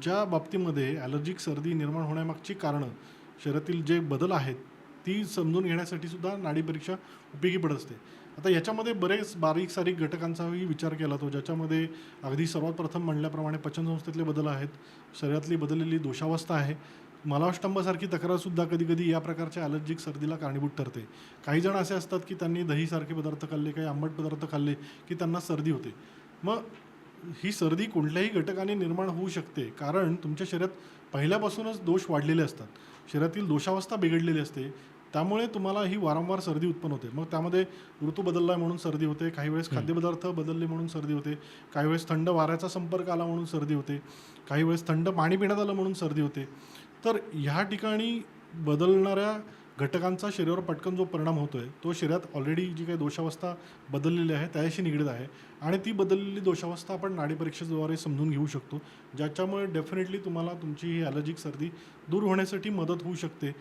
तुमच्या बाबतीमध्ये ॲलर्जिक सर्दी निर्माण होण्यामागची कारणं शरीरातील जे बदल आहेत ती समजून घेण्यासाठी सुद्धा नाडी परीक्षा उपयोगी पडत असते. आता याच्यामध्ये बरेच बारीक सारीक घटकांचाही विचार केला तो ज्याच्यामध्ये अगदी सर्वात प्रथम म्हणल्याप्रमाणे पचनसंस्थेतले बदल आहेत शरीरातली बदललेली दोषावस्था आहे. मलावष्टंभासारखी तक्रारसुद्धा कधी कधी या प्रकारच्या ॲलर्जिक सर्दीला कारणीभूत ठरते. काही जण असे असतात की त्यांनी दहीसारखे पदार्थ खाल्ले काही आंबट पदार्थ खाल्ले की त्यांना सर्दी होते. मग ही सर्दी कोणत्याही घटकाने निर्माण होऊ शकते कारण तुमच्या शरीरात पहिल्यापासूनच दोष वाढलेले असतात. शरीरातील दोषावस्था बिघडलेली असते. त्यामुळे तुम्हाला ही वारंवार सर्दी उत्पन्न होते. मग त्यामध्ये ऋतू बदलला म्हणून सर्दी होते. काही वेळेस खाद्यपदार्थ बदलले म्हणून सर्दी होते. काही वेळेस थंड वाऱ्याचा संपर्क आला म्हणून सर्दी होते. काही वेळेस थंड पाणी पिण्यात आलं म्हणून सर्दी होते. तर ह्या ठिकाणी बदलणाऱ्या घटकांचा शरीरावर पटकन जो परिणाम होतो आहे तो शरीरात ऑलरेडी जी काही दोषावस्था बदललेली आहे त्याच्याशी निगडीत आहे. आणि ती बदललेली दोषावस्था आपण नाडी परीक्षेद्वारे समजून घेऊ शकतो ज्याच्यामुळे डेफिनेटली तुम्हाला तुमची ही ॲलर्जिक सर्दी दूर होण्यासाठी मदत होऊ शकते.